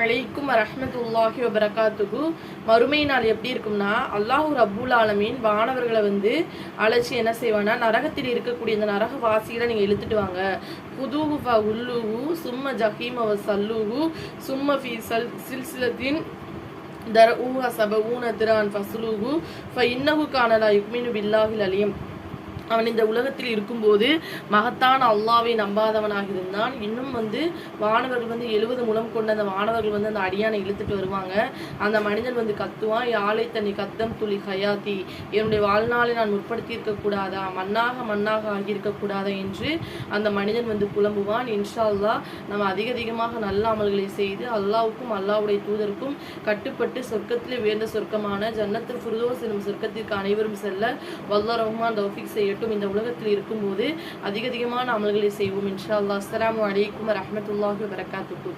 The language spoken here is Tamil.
அலைக்கும் ரஹமத்துல்லாஹி வபரகாத்துக்கு மறுமை நாள் எப்படி இருக்கும்னா அல்லாஹூ ரப்புல் ஆலமீன் வானவர்களை வந்து அழைச்சி என்ன செய்வானா நரகத்தில் இருக்கக்கூடிய இந்த நரக வாசிகளை நீங்கள் இழுத்துட்டு வாங்க. புதூஹு ஃப உள்ளுஹு சும்ம ஜஹீம வ சல்லுஹு சும்ம ஃபி சல் சில்சிலத்தின் தர ஊஹ சப ஊன திரான் ஃபசுலுஹு ஃப இன்னகு காணலா யுக்மினு பில்லாஹில் அலியம் அவன் இந்த உலகத்தில் இருக்கும்போது மகத்தான அல்லாவை நம்பாதவனாக இருந்தான் இன்னும் வந்து வானவர்கள் வந்து எழுபது முலம் கொண்ட அந்த வானவர்கள் வந்து அந்த அடியானை இழுத்துட்டு வருவாங்க. அந்த மனிதன் வந்து கத்துவான் யாழை தண்ணி கத்தம் துளி ஹயாத்தி என்னுடைய வாழ்நாளை நான் முற்படுத்தி இருக்கக்கூடாதா மண்ணாக மண்ணாக ஆகியிருக்கக்கூடாதா? என்று அந்த மனிதன் வந்து புலம்புவான். இன்ஷா அல்லாஹ் நம்ம அதிக அதிகமாக நல்ல அமல்களை செய்து அல்லாவுக்கும் அல்லாவுடைய தூதருக்கும் கட்டுப்பட்டு சொர்க்கத்திலே உயர்ந்த சொர்க்கமான ஜன்னத்தில் ஃபுர்தோஸ் எனும் சொர்க்கத்திற்கு அனைவரும் செல்ல வல்ல ரஹ்மான் தௌஃபிக் செய்யட்டும். இந்த உலகத்தில் இருக்கும்போது அதிக அதிகமான அமல்களை செய்வோம். இன்ஷா அல்லா அஸ்லாம் அலைக்கும் வரஹ்மத்துல்லாஹி வபரகாத்துஹு.